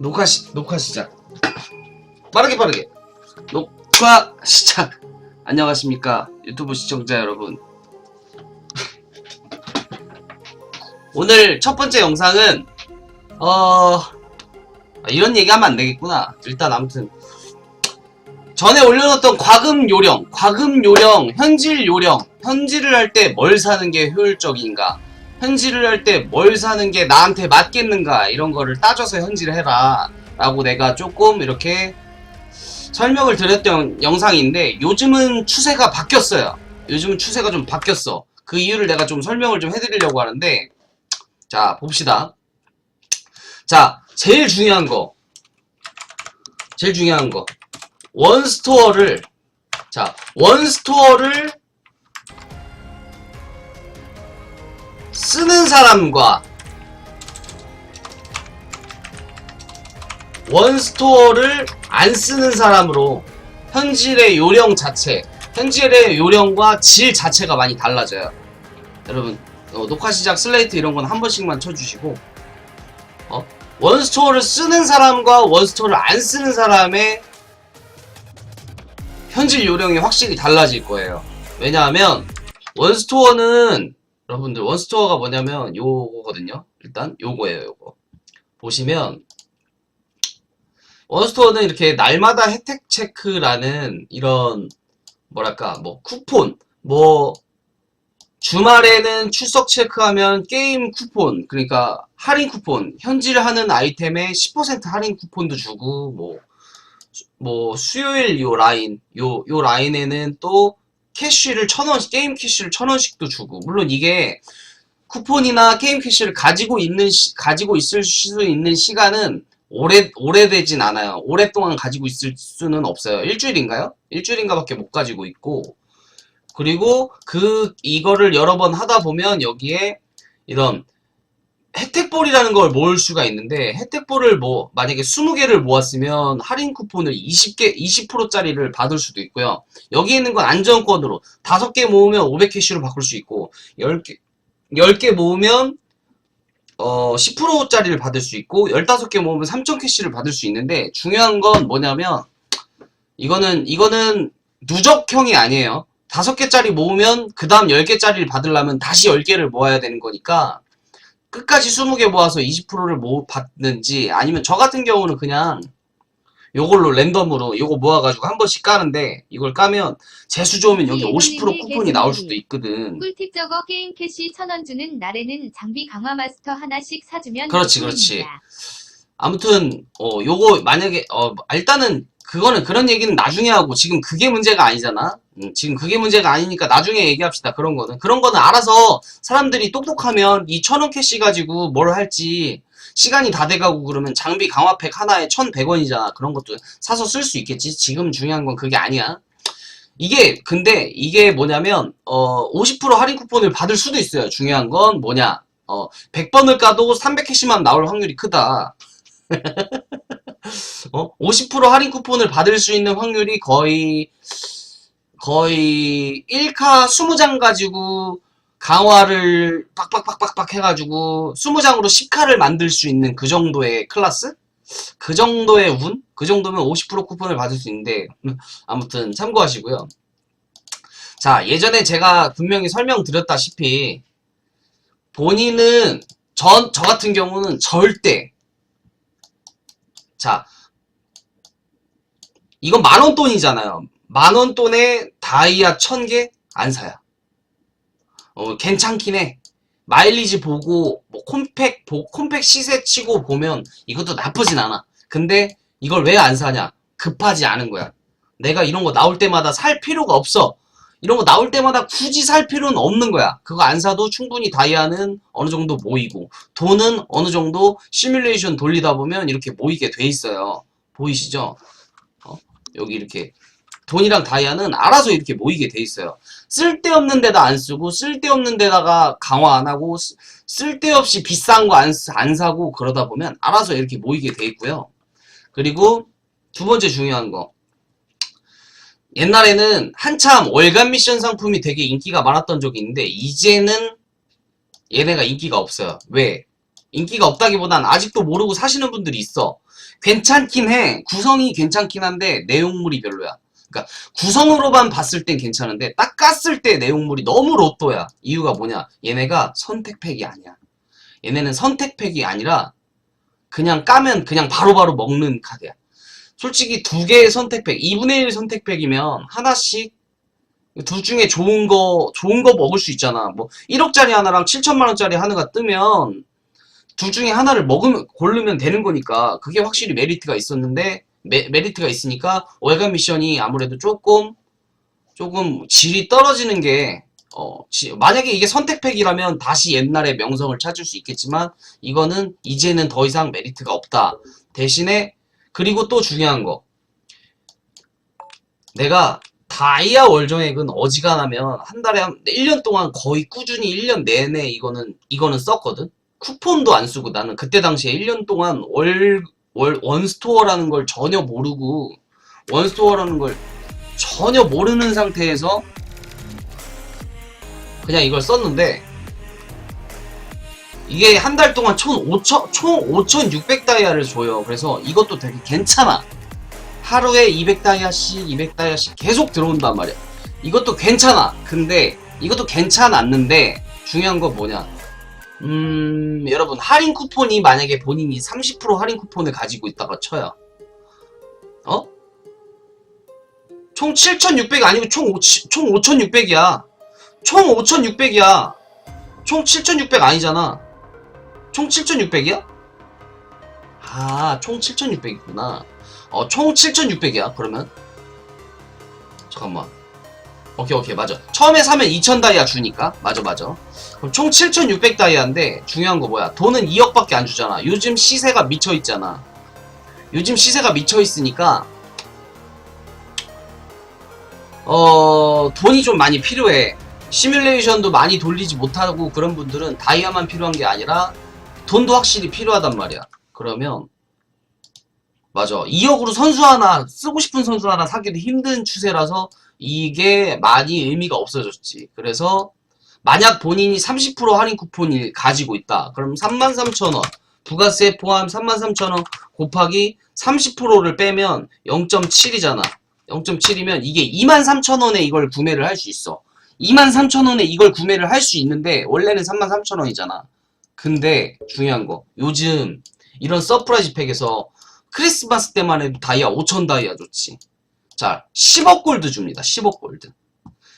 녹화 시 녹화 시작. 빠르게 빠르게. 녹화 시작. 안녕하십니까 유튜브 시청자 여러분. 오늘 첫 번째 영상은 어 아, 이런 얘기하면 안 되겠구나. 일단 아무튼 전에 올려놓았던 과금 요령, 과금 요령, 현질 요령, 현질을 할 때 뭘 사는 게 효율적인가, 현질을 할 때 뭘 사는 게 나한테 맞겠는가 이런 거를 따져서 현질을 해라 라고 내가 조금 이렇게 설명을 드렸던 영상인데 요즘은 추세가 바뀌었어요. 요즘은 추세가 좀 바뀌었어. 그 이유를 내가 좀 설명을 좀 해드리려고 하는데 자 봅시다. 자 제일 중요한 거 제일 중요한 거 원스토어를 자 원스토어를 쓰는 사람과 원스토어를 안 쓰는 사람으로 현질의 요령 자체 현질의 요령과 질 자체가 많이 달라져요 여러분 어, 녹화 시작 슬레이트 이런 건 한 번씩만 쳐주시고 어? 원스토어를 쓰는 사람과 원스토어를 안 쓰는 사람의 현질 요령이 확실히 달라질 거예요. 왜냐하면 원스토어는 여러분들 원스토어가 뭐냐면 요거거든요. 일단 요거예요, 요거. 보시면 원스토어는 이렇게 날마다 혜택 체크라는 이런 뭐랄까 뭐 쿠폰 뭐 주말에는 출석 체크하면 게임 쿠폰 그러니까 할인 쿠폰 현질하는 아이템에 10% 할인 쿠폰도 주고 뭐뭐 수요일 요 라인 요 요 라인에는 또 캐시를 천원 게임 캐시를 천 원씩도 주고 물론 이게 쿠폰이나 게임 캐시를 가지고 있는 시- 가지고 있을 수 있는 시간은 오래 오래되진 않아요. 오랫동안 가지고 있을 수는 없어요. 일주일인가요? 일주일인가밖에 못 가지고 있고 그리고 그 이거를 여러 번 하다 보면 여기에 이런 혜택볼이라는 걸 모을 수가 있는데 혜택볼을 뭐 만약에 20개를 모았으면 할인 쿠폰을 20개 20%짜리를 받을 수도 있고요. 여기 있는 건 안정권으로 5개 모으면 500캐시로 바꿀 수 있고 10개 10개 모으면 어 10%짜리를 받을 수 있고 15개 모으면 3000캐시를 받을 수 있는데 중요한 건 뭐냐면 이거는 이거는 누적형이 아니에요. 5개짜리 모으면 그 다음 10개짜리를 받으려면 다시 10개를 모아야 되는 거니까 끝까지 20개 모아서 20%를 모 받는지 아니면 저 같은 경우는 그냥 요걸로 랜덤으로 요거 모아가지고 한 번씩 까는데 이걸 까면 재수 좋으면 여기 50% 쿠폰이 나올 수도 있거든. 꿀팁 저거 게임 캐시 천 원 주는 날에는 장비 강화 마스터 하나씩 사주면 그렇지, 쿠폰입니다. 아무튼 어 요거 만약에 어 일단은 그거는 그런 얘기는 나중에 하고 지금 그게 문제가 아니잖아. 음, 지금 그게 문제가 아니니까 나중에 얘기합시다. 그런 거는 그런 거는 알아서 사람들이 똑똑하면 이 천원 캐시 가지고 뭘 할지 시간이 다 돼가고 그러면 장비 강화팩 하나에 1,100원이잖아. 그런 것도 사서 쓸 수 있겠지. 지금 중요한 건 그게 아니야. 이게 근데 이게 뭐냐면 어 50% 할인 쿠폰을 받을 수도 있어요. 중요한 건 뭐냐? 어 100번을 까도 300캐시만 나올 확률이 크다. 어? 50% 할인 쿠폰을 받을 수 있는 확률이 거의 거의 1카 20장 가지고 강화를 빡빡빡빡빡 해가지고 20장으로 10카를 만들 수 있는 그 정도의 클라스? 그 정도의 운? 그 정도면 50% 쿠폰을 받을 수 있는데 아무튼 참고하시고요. 자 예전에 제가 분명히 설명드렸다시피 본인은 전, 저 같은 경우는 절대 자, 이건 만원 돈이잖아요. 만원 돈에 다이아 천 개 안 사요. 어, 괜찮긴 해. 마일리지 보고, 뭐, 콤팩, 보, 콤팩 시세 치고 보면 이것도 나쁘진 않아. 근데 이걸 왜 안 사냐? 급하지 않은 거야. 내가 이런 거 나올 때마다 살 필요가 없어. 이런 거 나올 때마다 굳이 살 필요는 없는 거야. 그거 안 사도 충분히 다이아는 어느 정도 모이고, 돈은 어느 정도 시뮬레이션 돌리다 보면 이렇게 모이게 돼 있어요. 보이시죠? 어? 여기 이렇게 돈이랑 다이아는 알아서 이렇게 모이게 돼 있어요. 쓸데없는 데다 안 쓰고 쓸데없는 데다가 강화 안 하고 쓰- 쓸데없이 비싼 거안 안 사고 그러다 보면 알아서 이렇게 모이게 돼 있고요. 그리고 두 번째 중요한 거. 옛날에는 한참 월간 미션 상품이 되게 인기가 많았던 적이 있는데 이제는 얘네가 인기가 없어요. 왜? 인기가 없다기보단 아직도 모르고 사시는 분들이 있어. 괜찮긴 해. 구성이 괜찮긴 한데 내용물이 별로야. 그러니까 구성으로만 봤을 땐 괜찮은데 딱 깠을 때 내용물이 너무 로또야. 이유가 뭐냐? 얘네가 선택팩이 아니야. 얘네는 선택팩이 아니라 그냥 까면 그냥 바로바로 먹는 카드야. 솔직히 두 개의 선택팩, 2분의 1 선택팩이면 하나씩 둘 중에 좋은 거, 좋은 거 먹을 수 있잖아. 뭐, 1억짜리 하나랑 7천만원짜리 하나가 뜨면, 둘 중에 하나를 먹으면, 고르면 되는 거니까, 그게 확실히 메리트가 있었는데, 메, 메리트가 있으니까, 월간 미션이 아무래도 조금, 조금 질이 떨어지는 게, 어, 지- 만약에 이게 선택팩이라면 다시 옛날의 명성을 찾을 수 있겠지만, 이거는 이제는 더 이상 메리트가 없다. 대신에, 그리고 또 중요한 거. 내가 다이아 월정액은 어지간하면 한 달에 한 1년 동안 거의 꾸준히 1년 내내 이거는 이거는 썼거든. 쿠폰도 안 쓰고 나는 그때 당시에 1년 동안 월, 월 원스토어라는 걸 전혀 모르고 원스토어라는 걸 전혀 모르는 상태에서 그냥 이걸 썼는데 이게 한 달 동안 총 5천 총 5,600다이아를 줘요. 그래서 이것도 되게 괜찮아. 하루에 200다이아씩 200다이아씩 계속 들어온단 말이야. 이것도 괜찮아. 근데 이것도 괜찮았는데 중요한 건 뭐냐? 음, 여러분 할인 쿠폰이 만약에 본인이 30% 할인 쿠폰을 가지고 있다가 쳐요. 어? 총 7,600 아니고 총, 5, 총 5,600이야. 총 5,600이야. 총 7,600 아니잖아. 총 7,600이야? 아, 총 7,600이구나. 어, 총 7,600이야, 그러면. 잠깐만. 오케이, 오케이, 맞아. 처음에 사면 2,000 다이아 주니까. 맞아, 맞아. 그럼 총 7,600 다이아인데, 중요한 거 뭐야? 돈은 2억밖에 안 주잖아. 요즘 시세가 미쳐있잖아. 요즘 시세가 미쳐있으니까, 어, 돈이 좀 많이 필요해. 시뮬레이션도 많이 돌리지 못하고 그런 분들은 다이아만 필요한 게 아니라, 돈도 확실히 필요하단 말이야. 그러면, 맞아. 2억으로 선수 하나, 쓰고 싶은 선수 하나 사기도 힘든 추세라서 이게 많이 의미가 없어졌지. 그래서 만약 본인이 30% 할인 쿠폰을 가지고 있다. 그럼 33,000원. 부가세 포함 33,000원 곱하기 30%를 빼면 0.7이잖아. 0.7이면 이게 23,000원에 이걸 구매를 할 수 있어. 23,000원에 이걸 구매를 할 수 있는데 원래는 33,000원이잖아. 근데 중요한 거. 요즘 이런 서프라이즈 팩에서 크리스마스 때만 해도 다이아 5천 다이아 줬지. 자, 10억 골드 줍니다. 10억 골드.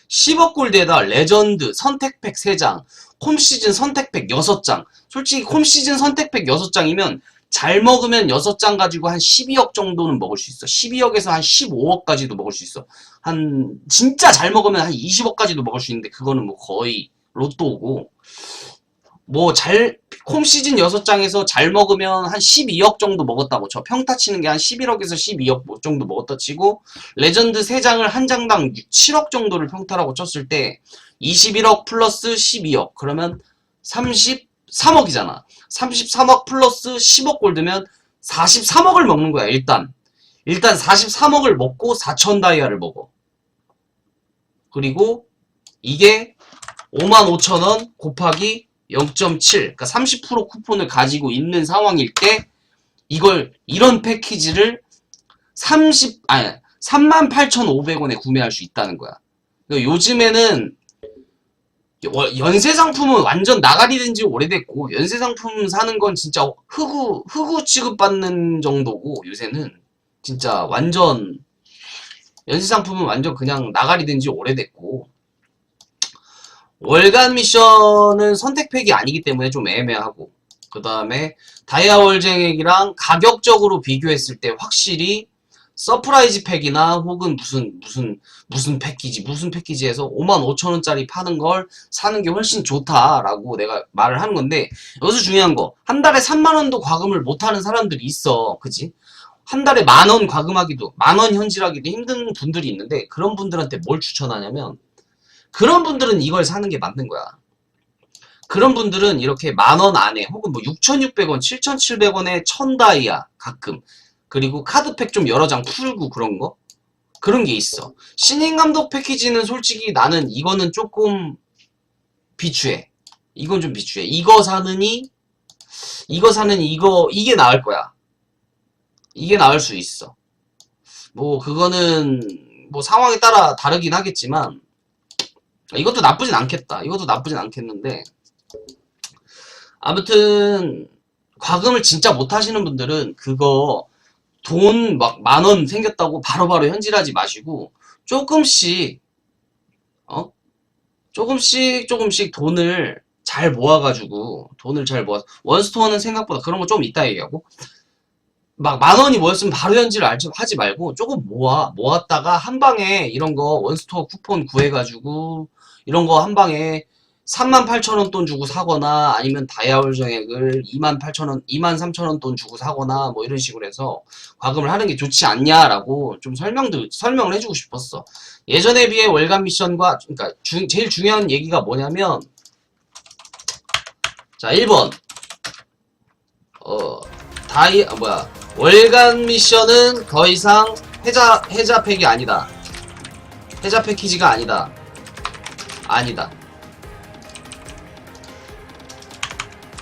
10억 골드에다 레전드 선택팩 3장, 콤시즌 선택팩 6장. 솔직히 콤시즌 선택팩 6장이면 잘 먹으면 6장 가지고 한 12억 정도는 먹을 수 있어. 12억에서 한 15억까지도 먹을 수 있어. 한 진짜 잘 먹으면 한 20억까지도 먹을 수 있는데 그거는 뭐 거의 로또고 뭐잘 콤시즌 6장에서 잘 먹으면 한 12억 정도 먹었다고 쳐. 평타 치는 게 한 11억에서 12억 뭐 정도 먹었다 치고 레전드 3장을 한 장당 7억 정도를 평타라고 쳤을 때 21억 플러스 12억 그러면 33억이잖아. 33억 플러스 10억 골드면 43억을 먹는 거야 일단. 일단 43억을 먹고 4천 다이아를 먹어. 그리고 이게 55,000원 곱하기 0.7, 그러니까 30% 쿠폰을 가지고 있는 상황일 때 이걸 이런 패키지를 30 아니 38,500원에 구매할 수 있다는 거야. 그러니까 요즘에는 여- 연세 상품은 완전 나가리 된 지 오래됐고 연세 상품 사는 건 진짜 흑우 흑우 취급받는 정도고 요새는 진짜 완전 연세 상품은 완전 그냥 나가리 된 지 오래됐고 월간 미션은 선택팩이 아니기 때문에 좀 애매하고 그 다음에 다이아 월쟁액이랑 가격적으로 비교했을 때 확실히 서프라이즈 팩이나 혹은 무슨 무슨 무슨 패키지 무슨 패키지에서 55,000원짜리 파는 걸 사는 게 훨씬 좋다라고 내가 말을 하는 건데 여기서 중요한 거. 한 달에 3만 원도 과금을 못 하는 사람들이 있어. 그지? 한 달에 만 원 과금하기도 만 원 현질하기도 힘든 분들이 있는데 그런 분들한테 뭘 추천하냐면 그런 분들은 이걸 사는 게 맞는 거야. 그런 분들은 이렇게 만 원 안에 혹은 뭐 6,600원, 7,700원에 1000다이아 가끔 그리고 카드팩 좀 여러 장 풀고 그런 거 그런 게 있어. 신인 감독 패키지는 솔직히 나는 이거는 조금 비추해. 이건 좀 비추해. 이거 사느니 이거 사는 이거 이게 나을 거야. 이게 나을 수 있어. 뭐 그거는 뭐 상황에 따라 다르긴 하겠지만 이것도 나쁘진 않겠다. 이것도 나쁘진 않겠는데 아무튼 과금을 진짜 못 하시는 분들은 그거 돈 막 만 원 생겼다고 바로바로 현질하지 마시고 조금씩 어 조금씩 조금씩 돈을 잘 모아가지고 돈을 잘 모아 원스토어는 생각보다 그런 거 좀 이따 얘기하고 막 만 원이 모였으면 바로 현질을 하지 말고 조금 모아 모았다가 한 방에 이런 거 원스토어 쿠폰 구해가지고 이런 거 한 방에 38,000원 돈 주고 사거나 아니면 다이아올 정액을 28,000원, 23,000원 돈 주고 사거나 뭐 이런 식으로 해서 과금을 하는 게 좋지 않냐라고 좀 설명도 설명을 해주고 싶었어. 예전에 비해 월간 미션과 그러니까 주- 제일 중요한 얘기가 뭐냐면 자 1번 어 다이 아, 뭐야 월간 미션은 더 이상 해자 해자 팩이 아니다. 해자 패키지가 아니다. 아니다.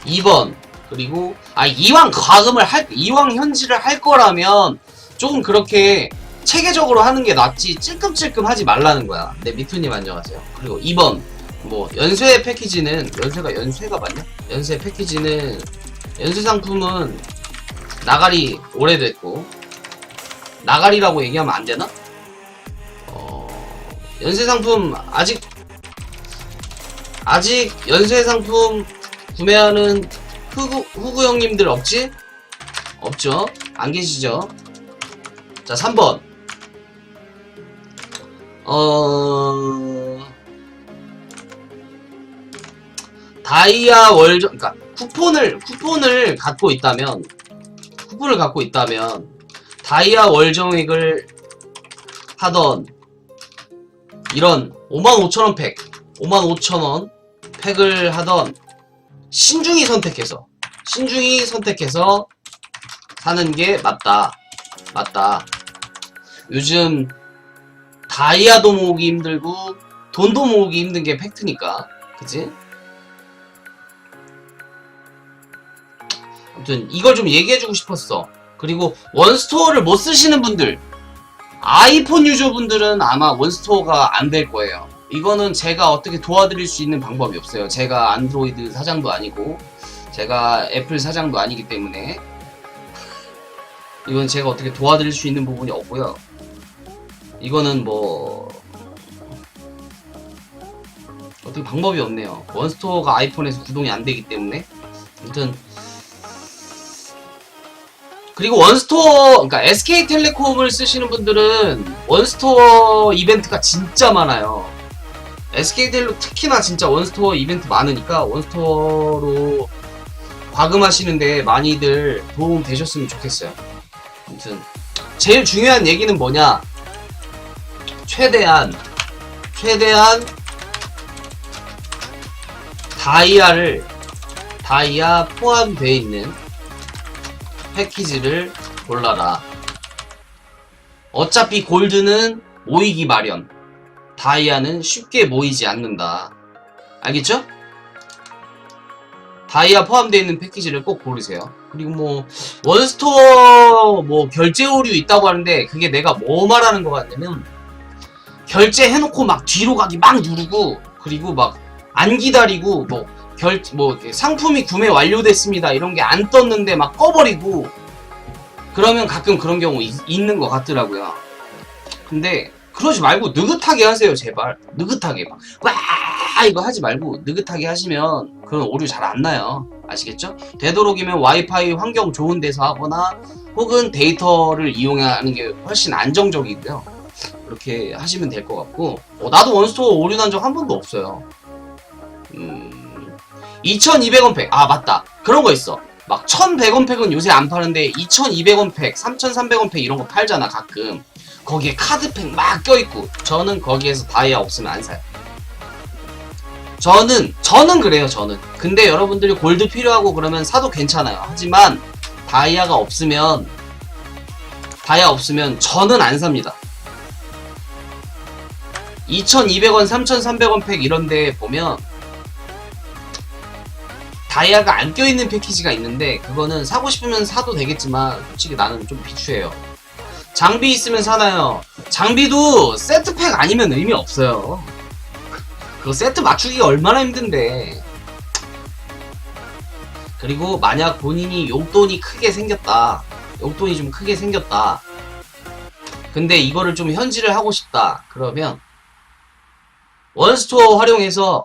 2번 그리고 아 이왕 과금을 할 이왕 현질을 할 거라면 조금 그렇게 체계적으로 하는 게 낫지 찔끔찔끔 하지 말라는 거야. 네 미투님 안녕하세요. 그리고 2번 뭐 연쇄 패키지는 연쇄가 연쇄가 맞냐? 연쇄 패키지는 연쇄 상품은 나가리 오래됐고 나가리라고 얘기하면 안 되나? 어 연쇄 상품 아직 아직 연쇄 상품 구매하는 후구, 후구 형님들 없지? 없죠? 안 계시죠? 자, 3번. 어, 다이아 월정, 그니까, 쿠폰을, 쿠폰을 갖고 있다면, 쿠폰을 갖고 있다면, 다이아 월정액을 하던, 이런 55,000원 팩, 55,000원 팩을 하던, 신중히 선택해서 신중히 선택해서 사는 게 맞다. 맞다. 요즘 다이아도 모으기 힘들고 돈도 모으기 힘든 게 팩트니까. 그치? 아무튼 이걸 좀 얘기해주고 싶었어. 그리고 원스토어를 못 쓰시는 분들 아이폰 유저분들은 아마 원스토어가 안 될 거예요 이거는 제가 어떻게 도와드릴 수 있는 방법이 없어요. 제가 안드로이드 사장도 아니고, 제가 애플 사장도 아니기 때문에, 이건 제가 어떻게 도와드릴 수 있는 부분이 없고요. 이거는 뭐, 어떻게 방법이 없네요. 원스토어가 아이폰에서 구동이 안 되기 때문에. 아무튼, 그리고 원스토어, 그러니까 SK텔레콤을 쓰시는 분들은 원스토어 이벤트가 진짜 많아요. SK텔레 특히나 진짜 원스토어 이벤트 많으니까 원스토어로 과금하시는데 많이들 도움 되셨으면 좋겠어요. 아무튼 제일 중요한 얘기는 뭐냐? 최대한 최대한 다이아를 다이아 포함되어 있는 패키지를 골라라. 어차피 골드는 모이기 마련. 다이아는 쉽게 모이지 않는다. 알겠죠? 다이아 포함되어 있는 패키지를 꼭 고르세요. 그리고 뭐 원스토어 뭐 결제 오류 있다고 하는데 그게 내가 뭐 말하는 것 같냐면 결제해놓고 막 뒤로 가기 막 누르고 그리고 막 안 기다리고 뭐 결 뭐 상품이 구매 완료됐습니다 이런 게 안 떴는데 막 꺼버리고 그러면 가끔 그런 경우 있, 있는 것 같더라고요. 근데 그러지 말고 느긋하게 하세요 제발. 느긋하게 막 와 이거 하지 말고 느긋하게 하시면 그런 오류 잘 안 나요. 아시겠죠? 되도록이면 와이파이 환경 좋은 데서 하거나 혹은 데이터를 이용하는 게 훨씬 안정적이고요. 그렇게 하시면 될 것 같고. 어, 나도 원스토어 오류 난 적 한 번도 없어요. 음 2200원 팩. 아 맞다. 그런 거 있어. 막 1100원 팩은 요새 안 파는데 2200원 팩 3300원 팩 이런 거 팔잖아 가끔 거기에 카드팩 막 껴있고 저는 거기에서 다이아 없으면 안 사요. 저는 저는 그래요 저는. 근데 여러분들이 골드 필요하고 그러면 사도 괜찮아요. 하지만 다이아가 없으면 다이아 없으면 저는 안 삽니다. 2200원 3300원 팩 이런데 보면 다이아가 안 껴있는 패키지가 있는데 그거는 사고 싶으면 사도 되겠지만 솔직히 나는 좀 비추해요. 장비 있으면 사나요? 장비도 세트팩 아니면 의미 없어요. 그거 세트 맞추기가 얼마나 힘든데. 그리고 만약 본인이 용돈이 크게 생겼다. 용돈이 좀 크게 생겼다. 근데 이거를 좀 현질을 하고 싶다. 그러면 원스토어 활용해서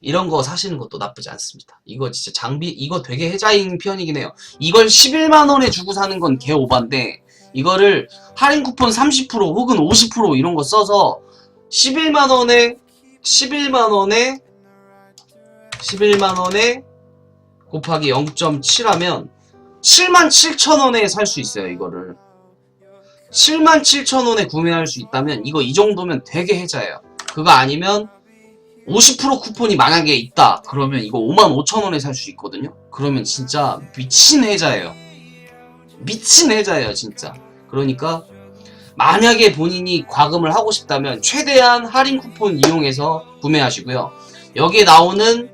이런 거 사시는 것도 나쁘지 않습니다. 이거 진짜 장비, 이거 되게 혜자인 편이긴 해요. 이걸 11만원에 주고 사는 건 개 오반데, 이거를 할인 쿠폰 30% 혹은 50% 이런 거 써서 11만원에, 11만원에, 11만원에 곱하기 0.7 하면 7만 7천원에 살 수 있어요, 이거를. 7만 7천원에 구매할 수 있다면, 이거 이 정도면 되게 혜자예요. 그거 아니면, 50% 쿠폰이 만약에 있다. 그러면 이거 5만 5천 원에 살 수 있거든요. 그러면 진짜 미친 혜자예요. 미친 혜자예요, 진짜. 그러니까 만약에 본인이 과금을 하고 싶다면 최대한 할인 쿠폰 이용해서 구매하시고요. 여기에 나오는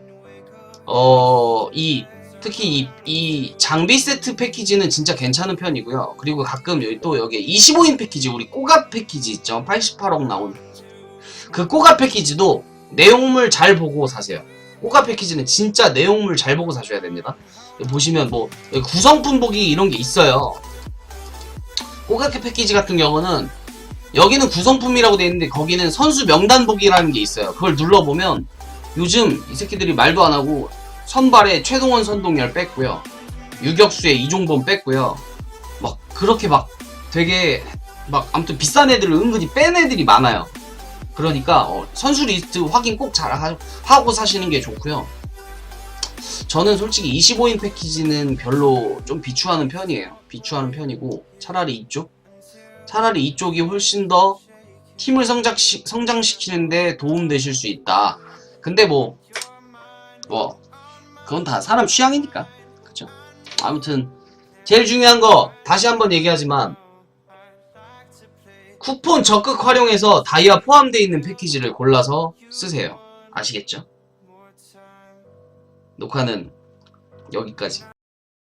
어, 이 특히 이, 이 장비 세트 패키지는 진짜 괜찮은 편이고요. 그리고 가끔 여기 또 여기 25인 패키지 우리 꼬가 패키지 있죠. 88억 나온 그 꼬가 패키지도 내용물 잘 보고 사세요. 꼬가 패키지는 진짜 내용물 잘 보고 사셔야 됩니다. 보시면 뭐 구성품 보기 이런 게 있어요. 꼬가 패키지 같은 경우는 여기는 구성품이라고 돼 있는데 거기는 선수 명단 보기라는 게 있어요. 그걸 눌러보면 요즘 이 새끼들이 말도 안 하고 선발에 최동원 선동열 뺐고요. 유격수에 이종범 뺐고요. 막 그렇게 막 되게 막 아무튼 비싼 애들을 은근히 뺀 애들이 많아요. 그러니까 어, 선수 리스트 확인 꼭 잘 하고 사시는 게 좋고요. 저는 솔직히 25인 패키지는 별로 좀 비추하는 편이에요. 비추하는 편이고 차라리 이쪽? 차라리 이쪽이 훨씬 더 팀을 성장시, 성장시키는데 도움되실 수 있다. 근데 뭐, 뭐, 그건 다 사람 취향이니까. 그쵸? 아무튼, 제일 중요한 거, 다시 한번 얘기하지만, 쿠폰 적극 활용해서 다이아 포함되어 있는 패키지를 골라서 쓰세요. 아시겠죠? 녹화는 여기까지.